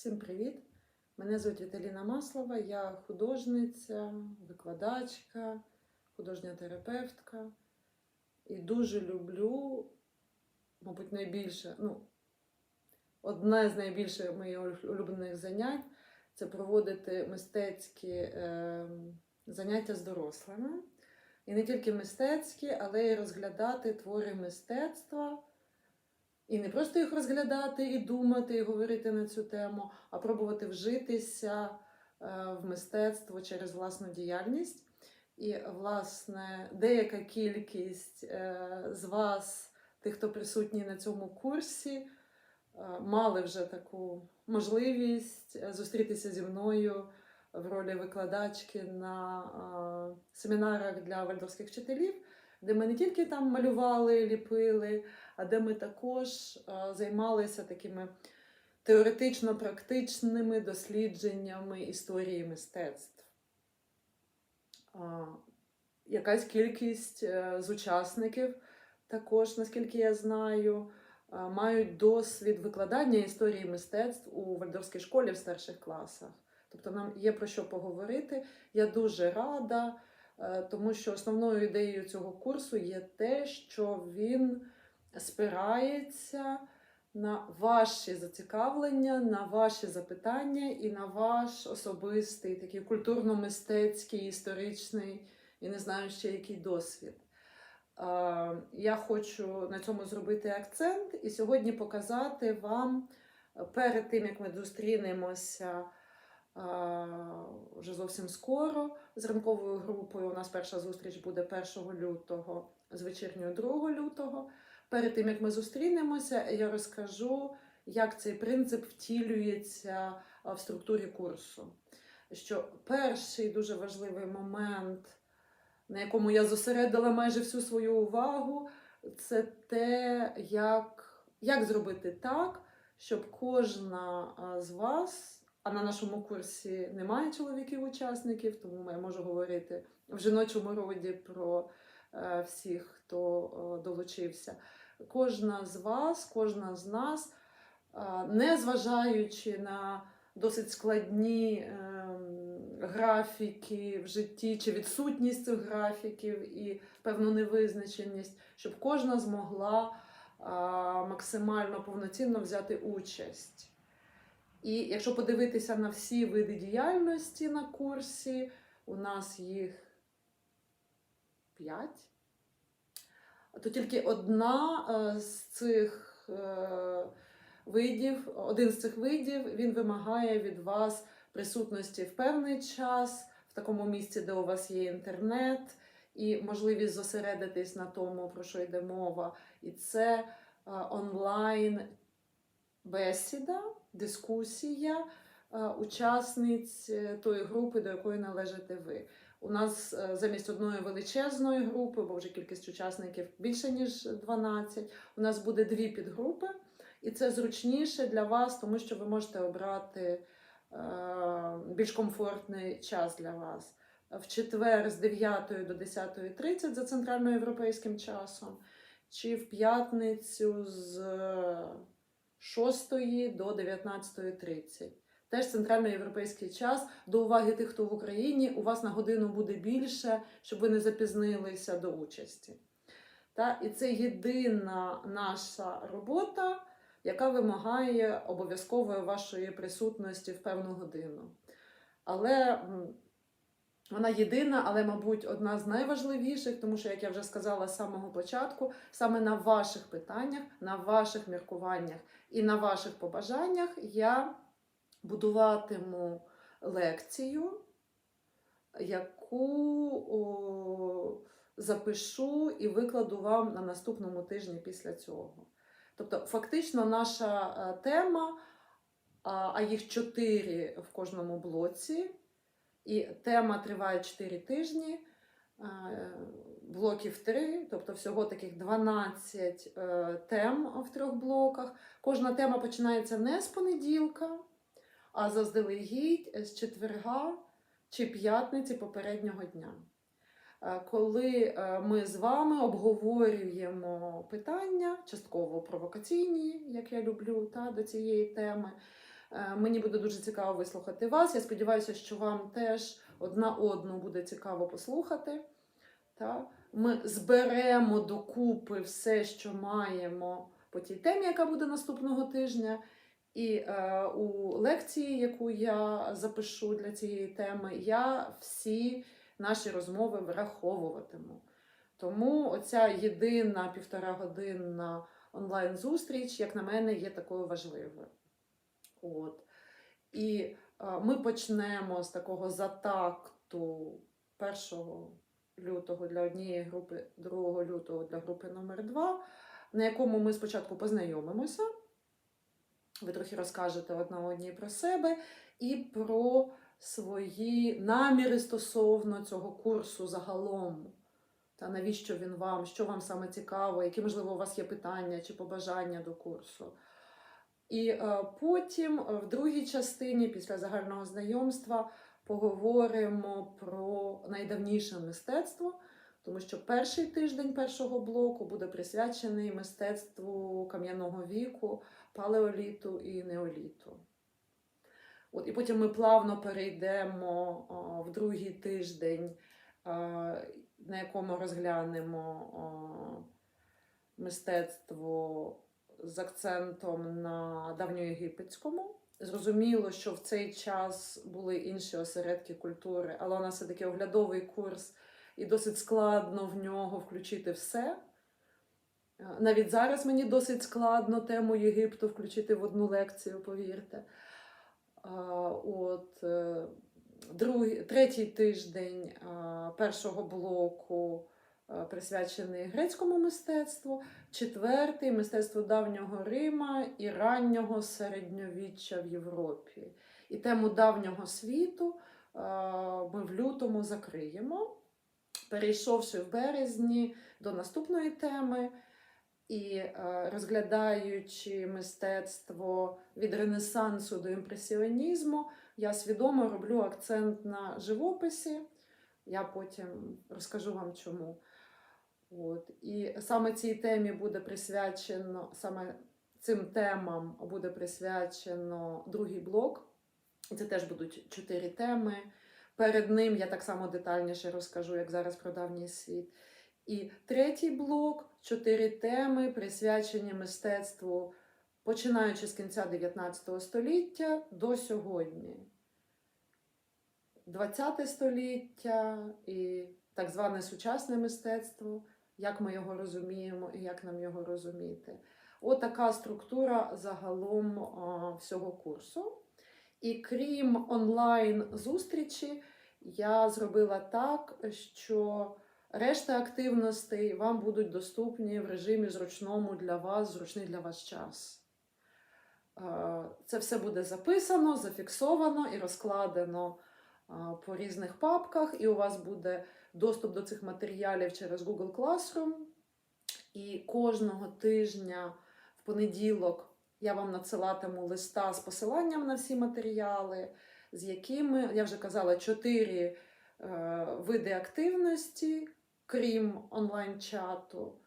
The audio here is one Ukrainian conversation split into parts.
Всім привіт! Мене звуть Віталіна Маслова, я художниця, викладачка, художня терапевтка. І дуже люблю, мабуть, найбільше, ну, одне з найбільших моїх улюблених занять це проводити мистецькі е, заняття з дорослими. І не тільки мистецькі, але й розглядати твори мистецтва. І не просто їх розглядати і думати, і говорити на цю тему, а пробувати вжитися е, в мистецтво через власну діяльність. І, власне, деяка кількість е, з вас, тих, хто присутній на цьому курсі, е, мали вже таку можливість зустрітися зі мною в ролі викладачки на семінарах для вальдорфських вчителів, де ми не тільки там малювали, ліпили, де ми також займалися такими теоретично-практичними дослідженнями історії мистецтв. Якась кількість е, з учасників, також, наскільки я знаю, мають досвід викладання історії мистецтв у вальдорфській школі в старших класах. Тобто нам є про що поговорити. Я дуже рада, е, тому що основною ідеєю цього курсу є те, що він спирається на ваші зацікавлення, на ваші запитання і на ваш особистий, такий культурно-мистецький, історичний і не знаю ще який досвід. Я хочу на цьому зробити акцент і сьогодні показати вам перед тим, як ми зустрінемося вже зовсім скоро з ранковою групою. У нас перша зустріч буде 1 лютого з вечірньою 2 лютого. Перед тим як ми зустрінемося, я розкажу, як цей принцип втілюється в структурі курсу. Що перший дуже важливий момент, на якому я зосередила майже всю свою увагу, це те, як, як зробити так, щоб кожна з вас, а на нашому курсі немає чоловіків-учасників, тому я можу говорити в жіночому роді про е, всіх, хто долучився кожна з вас, кожна з нас, а, не зважаючи на досить складні ем, графіки в житті чи відсутність цих графіків і певну невизначеність, щоб кожна змогла максимально повноцінно взяти участь. І якщо подивитися на всі види діяльності на курсі, у нас їх п'ять то тільки одна е, з цих е, видів, один з цих видів він вимагає від вас присутності в певний час, в такому місці, де у вас є інтернет, і можливість зосередитись на тому, про що йде мова. І це е, онлайн бесіда, дискусія учасниць тої групи, до якої належите ви. У нас е, замість одної величезної групи, бо вже кількість учасників більше ніж 12, у нас буде дві підгрупи, і це зручніше для вас, тому що ви можете обрати е, більш комфортний час для вас. В четвер з 9 до 10.30 за центральноєвропейським часом, чи в п'ятницю з 6 до 19.30 теж центральноєвропейський час. До уваги тих, хто в Україні, у вас на годину буде більше, щоб ви не запізнилися до участі. Та? І це єдина наша робота, яка вимагає обов'язкової вашої присутності в певну годину. Але вона єдина, але, мабуть, одна з найважливіших, тому що, як я вже сказала з самого початку, саме на ваших питаннях, на ваших міркуваннях і на ваших побажаннях я будуватиму лекцію, яку запишу і викладу вам на наступному тижні після цього. Тобто, фактично, наша е, тема, а їх чотири в кожному блоці, і тема триває 4 тижні. Е, блоків 3, тобто всього таких 12 е, тем в трьох блоках. Кожна тема починається не з понеділка, а заздалегідь з четверга чи п'ятниці попереднього дня. Е, коли е, ми з вами обговорюємо питання, частково провокаційні, як я люблю, та, до цієї теми, Е, Мені буде дуже цікаво вислухати вас. Я сподіваюся, що вам теж одна одну буде цікаво послухати. Та? Ми зберемо докупи все, що маємо по тій темі, яка буде наступного тижня. І е, у лекції, яку я запишу для цієї теми, я всі наші розмови враховуватиму. Тому оця єдина півторагодинна онлайн-зустріч, як на мене, є такою важливою. От. І е, ми почнемо з такого затакту 1 лютого для однієї групи, 2 лютого для групи номер 2 на якому ми спочатку познайомимося. Ви трохи розкажете одна одній про себе і про свої наміри стосовно цього курсу загалом. Та навіщо він вам, що вам саме цікаво, які, можливо, у вас є питання чи побажання до курсу. І е, потім, в другій частині, після загального знайомства, поговоримо про найдавніше мистецтво, тому що перший тиждень першого блоку буде присвячений мистецтву кам'яного віку, палеоліту і неоліту. От, і потім ми плавно перейдемо о, в другий тиждень, е, на якому розглянемо о, мистецтво з акцентом на давньоєгипетському. Зрозуміло, що в цей час були інші осередки культури, але у нас все-таки оглядовий курс, і досить складно в нього включити все. Е, Навіть зараз мені досить складно тему Єгипту включити в одну лекцію, повірте. От, е, другий, третій тиждень першого блоку присвячений грецькому мистецтву, четвертий мистецтву давнього Рима і раннього середньовіччя в Європі. І тему давнього світу ми в лютому закриємо, перейшовши в березні до наступної теми. І е, розглядаючи мистецтво від Ренесансу до імпресіонізму, я свідомо роблю акцент на живописі. Я потім розкажу вам чому. От. І саме цій темі буде присвячено, саме цим темам буде присвячено другий блок. Це теж будуть чотири теми. Перед ним я так само детальніше розкажу, як зараз про давній світ. І третій блок чотири теми, присвячені мистецтву, починаючи з кінця 19 століття до сьогодні. 20 століття і так зване сучасне мистецтво, як ми його розуміємо і як нам його розуміти. От структура загалом а, всього курсу. І крім онлайн-зустрічі, я зробила так, що Решта активностей вам будуть доступні в режимі зручному для вас, зручний для вас час. Е, Це все буде записано, зафіксовано і розкладено е, по різних папках, і у вас буде доступ до цих матеріалів через Google Classroom. І кожного тижня в понеділок я вам надсилатиму листа з посиланням на всі матеріали, з якими, я вже казала, чотири е, види активності крім онлайн-чату,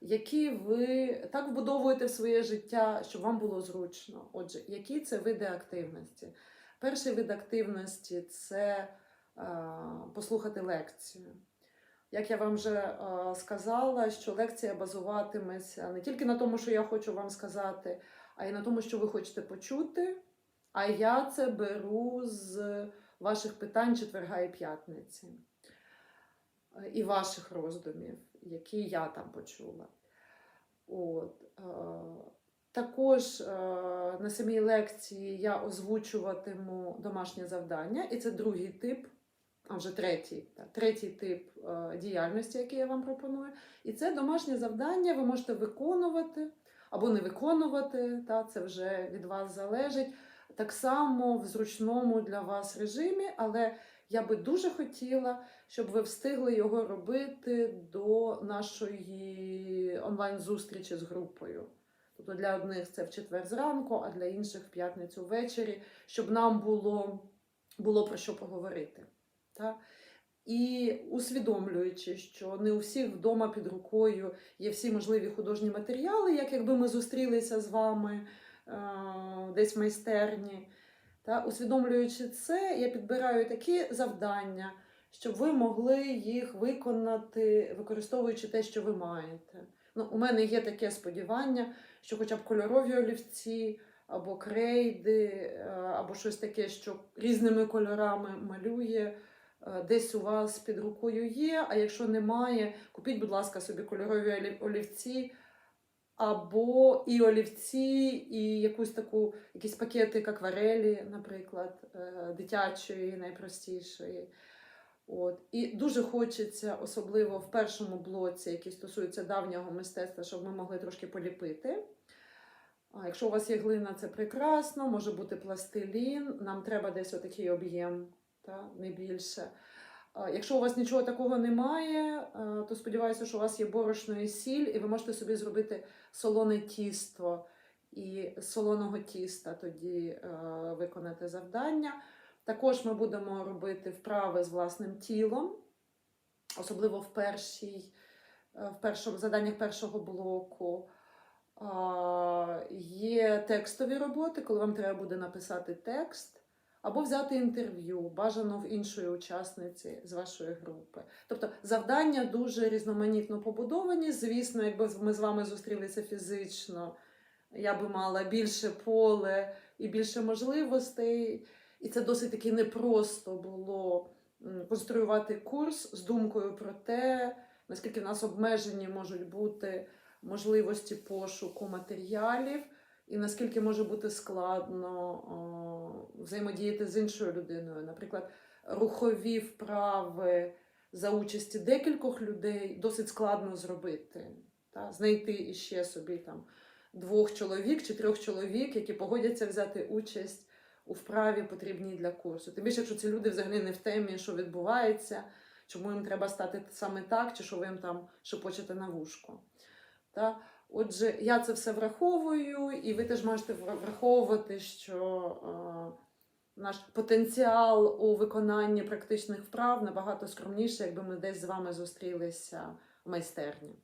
які ви так вбудовуєте в своє життя, щоб вам було зручно. Отже, які це види активності? Перший вид активності це е, послухати лекцію. Як я вам вже е, сказала, що лекція базуватиметься не тільки на тому, що я хочу вам сказати, а й на тому, що ви хочете почути. А я це беру з ваших питань четверга і п'ятниці і ваших роздумів, які я там почула. От. е, Також е, на самій лекції я озвучуватиму домашнє завдання, і це другий тип, а вже третій, так, третій тип е, діяльності, який я вам пропоную. І це домашнє завдання ви можете виконувати або не виконувати, та, це вже від вас залежить. Так само в зручному для вас режимі, але я би дуже хотіла, щоб ви встигли його робити до нашої онлайн-зустрічі з групою. Тобто для одних це в четвер зранку, а для інших в п'ятницю ввечері, щоб нам було, було про що поговорити. Так? І усвідомлюючи, що не у всіх вдома під рукою є всі можливі художні матеріали, як якби ми зустрілися з вами десь в майстерні. Та, усвідомлюючи це, я підбираю такі завдання, щоб ви могли їх виконати, використовуючи те, що ви маєте. Ну, у мене є таке сподівання, що хоча б кольорові олівці, або крейди, е, або щось таке, що різними кольорами малює, е, десь у вас під рукою є. А якщо немає, купіть, будь ласка, собі кольорові олів- олівці. Або і олівці, і якусь таку, якісь пакетик акварелі, наприклад, е, дитячої, найпростішої. От. І дуже хочеться, особливо в першому блоці, який стосується давнього мистецтва, щоб ми могли трошки поліпити. А якщо у вас є глина, це прекрасно, може бути пластилін, нам треба десь отакий об'єм, не більше. Якщо у вас нічого такого немає, е, то сподіваюся, що у вас є борошно і сіль, і ви можете собі зробити солоне тісто і солоного тіста тоді е, виконати завдання. Також ми будемо робити вправи з власним тілом, особливо в, першій, е, в першому заданнях першого блоку. Є текстові роботи, коли вам треба буде написати текст, або взяти інтерв'ю, бажано в іншої учасниці з вашої групи. Тобто завдання дуже різноманітно побудовані. Звісно, якби ми з вами зустрілися фізично, я би мала більше поле і більше можливостей. І це досить таки непросто було конструювати курс з думкою про те, наскільки в нас обмежені можуть бути можливості пошуку матеріалів, і наскільки може бути складно о, взаємодіяти з іншою людиною. Наприклад, рухові вправи за участі декількох людей досить складно зробити. Та? Знайти іще собі там двох чоловік чи трьох чоловік, які погодяться взяти участь у вправі, потрібній для курсу. Тим більше, якщо ці люди взагалі не в темі, що відбувається, чому їм треба стати саме так, чи що ви їм там шепочете на вушко. Та? Отже, я це все враховую, і ви теж можете враховувати, що наш потенціал у виконанні практичних вправ набагато скромніший, якби ми десь з вами зустрілися в майстерні.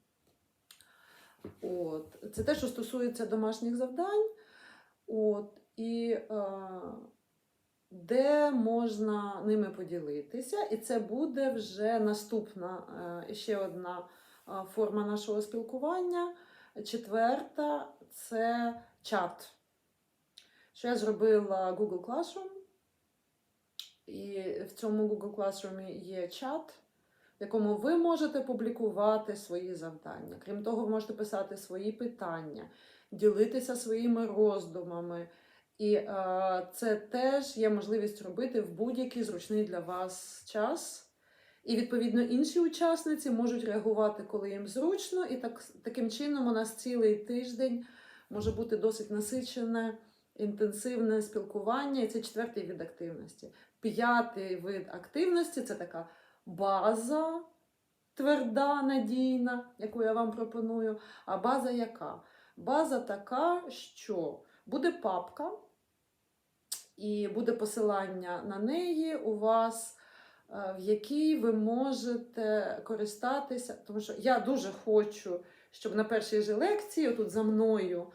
От. Це те, що стосується домашніх завдань. От. І е, де можна ними поділитися, і це буде вже наступна е, ще одна форма нашого спілкування. Четверта це чат. Що я зробила Google Classroom. І в цьому Google Classroom є чат, в якому ви можете публікувати свої завдання. Крім того, ви можете писати свої питання, ділитися своїми роздумами. І е, це теж є можливість робити в будь-який зручний для вас час. І, відповідно, інші учасниці можуть реагувати, коли їм зручно, і так, таким чином у нас цілий тиждень може бути досить насичене, інтенсивне спілкування, і це четвертий від активності. П'ятий вид активності це така база тверда, надійна, яку я вам пропоную. А база яка? База така, що буде папка, і буде посилання на неї у вас в якій ви можете користатися, тому що я дуже хочу, щоб на першій же лекції, тут за мною,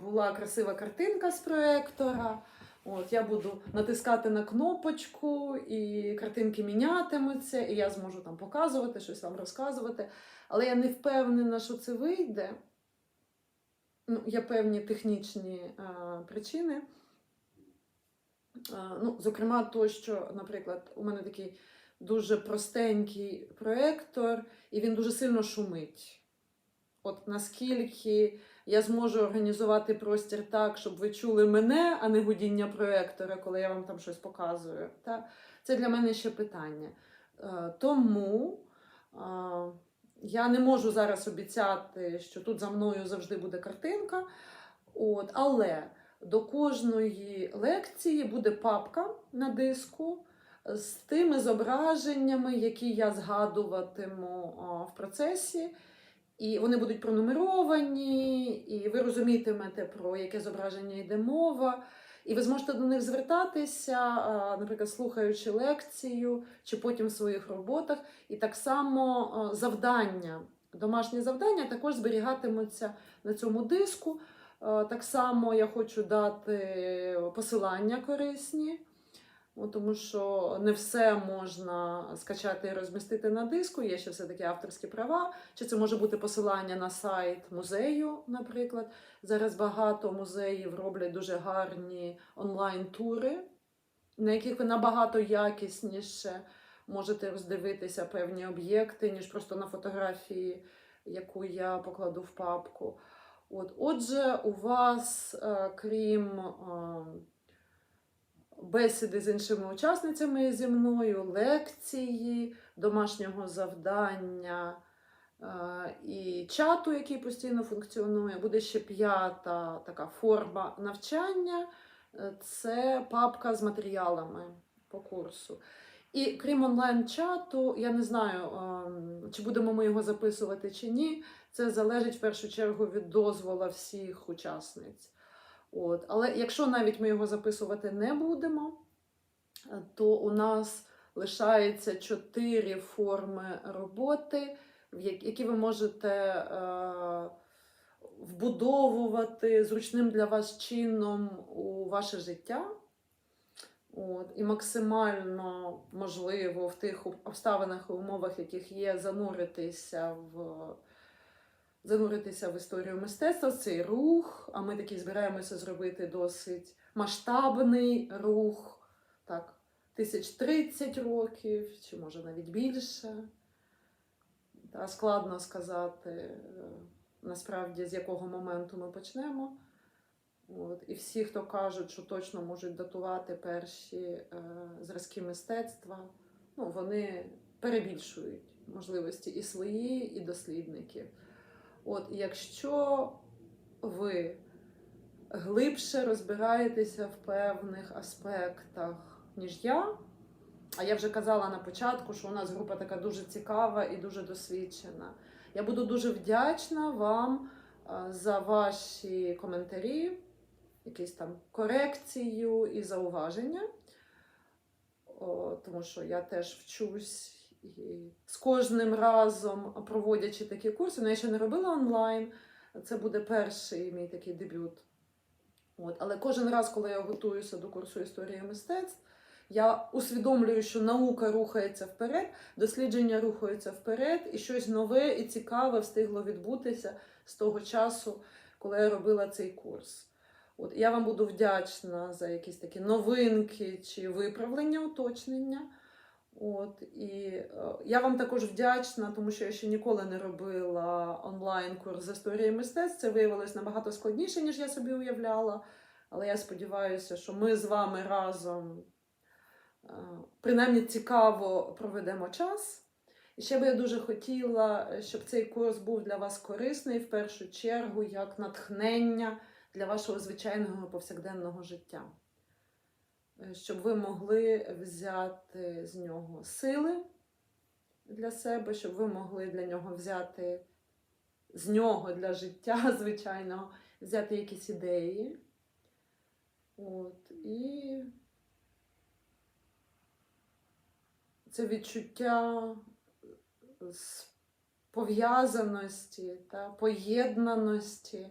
була красива картинка з проектора. От, я буду натискати на кнопочку, і картинки мінятимуться, і я зможу там показувати, щось вам розказувати. Але я не впевнена, що це вийде. Ну, є певні технічні а, причини. Ну, зокрема, то, що, наприклад, у мене такий дуже простенький проектор, і він дуже сильно шумить. От наскільки я зможу організувати простір так, щоб ви чули мене, а не гудіння проектора, коли я вам там щось показую. Та? Це для мене ще питання. Е, Тому я не можу зараз обіцяти, що тут за мною завжди буде картинка. От, але до кожної лекції буде папка на диску з тими зображеннями, які я згадуватиму в процесі. І вони будуть пронумеровані, і ви розумітимете, про яке зображення йде мова. І ви зможете до них звертатися, наприклад, слухаючи лекцію чи потім в своїх роботах. І так само завдання, домашні завдання також зберігатимуться на цьому диску. Так само я хочу дати посилання корисні, ну, тому що не все можна скачати і розмістити на диску, є ще все-таки авторські права. Чи це може бути посилання на сайт музею, наприклад. Зараз багато музеїв роблять дуже гарні онлайн-тури, на яких ви набагато якісніше можете роздивитися певні об'єкти, ніж просто на фотографії, яку я покладу в папку. От, отже, у вас, е, крім е, бесіди з іншими учасницями зі мною, лекції, домашнього завдання е, і чату, який постійно функціонує, буде ще п'ята така форма навчання. Це папка з матеріалами по курсу. І крім онлайн-чату, я не знаю, ем, чи будемо ми його записувати чи ні. Це залежить в першу чергу від дозвола всіх учасниць. От. Але якщо навіть ми його записувати не будемо, то у нас лишається чотири форми роботи, які ви можете е, вбудовувати зручним для вас чином у ваше життя. От, і максимально можливо в тих обставинах і умовах, яких є, зануритися в, зануритися в історію мистецтва, цей рух. А ми таки збираємося зробити досить масштабний рух, так, тисяч 30 років, чи може навіть більше. Та, складно сказати е, насправді з якого моменту ми почнемо. От. І всі, хто кажуть, що точно можуть датувати перші е, зразки мистецтва, ну, вони перебільшують можливості і свої, і дослідників. От, якщо ви глибше розбираєтеся в певних аспектах, ніж я, а я вже казала на початку, що у нас група така дуже цікава і дуже досвідчена. Я буду дуже вдячна вам за ваші коментарі якісь там корекцію і зауваження, тому що я теж вчусь з кожним разом проводячи такі курси, ну я ще не робила онлайн. Це буде перший мій такий дебют. От. Але кожен раз, коли я готуюся до курсу історії мистецтв, я усвідомлюю, що наука рухається вперед, дослідження рухаються вперед, і щось нове і цікаве встигло відбутися з того часу, коли я робила цей курс. От я вам буду вдячна за якісь такі новинки чи виправлення, уточнення. От, і е, я вам також вдячна, тому що я ще ніколи не робила онлайн-курс з історії мистецтв. Це виявилось набагато складніше, ніж я собі уявляла. Але я сподіваюся, що ми з вами разом е, принаймні цікаво проведемо час. І ще би я дуже хотіла, щоб цей курс був для вас корисний в першу чергу як натхнення для вашого звичайного повсякденного життя, Е, щоб ви могли взяти з нього сили для себе, щоб ви могли для нього взяти з нього для життя звичайного, взяти якісь ідеї. От, і це відчуття пов'язаності та поєднаності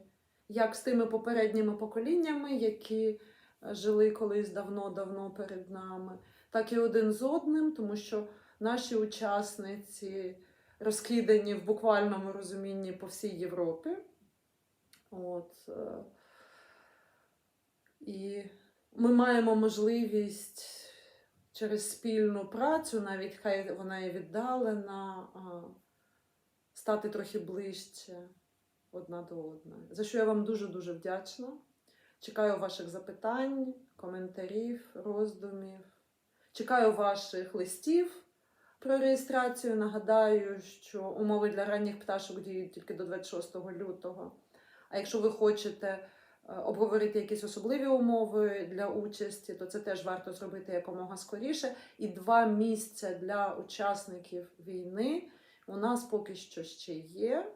як з тими попередніми поколіннями, які е, жили колись давно-давно перед нами, так і один з одним, тому що наші учасниці розкидані в буквальному розумінні по всій Європі. От, е, і ми маємо можливість через спільну працю, навіть хай вона і віддалена, стати трохи ближче одна до одної. За що я вам дуже-дуже вдячна. Чекаю ваших запитань, коментарів, роздумів. Чекаю ваших листів про реєстрацію. Нагадаю, що умови для ранніх пташок діють тільки до 26 лютого. А якщо ви хочете е, обговорити якісь особливі умови для участі, то це теж варто зробити якомога скоріше. І два місця для учасників війни у нас поки що ще є.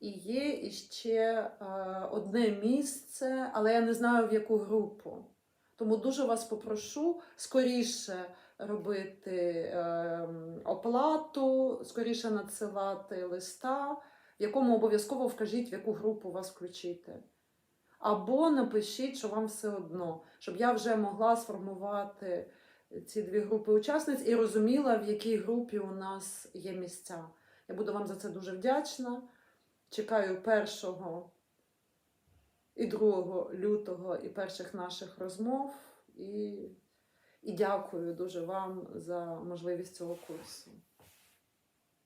І є іще е, одне місце, але я не знаю в яку групу. Тому дуже вас попрошу скоріше робити е, оплату, скоріше надсилати листа, в якому обов'язково вкажіть, в яку групу вас включити. Або напишіть, що вам все одно, щоб я вже могла сформувати ці дві групи учасниць і розуміла, в якій групі у нас є місця. Я буду вам за це дуже вдячна. Чекаю першого і 2 лютого і перших наших розмов. І, і дякую дуже вам за можливість цього курсу.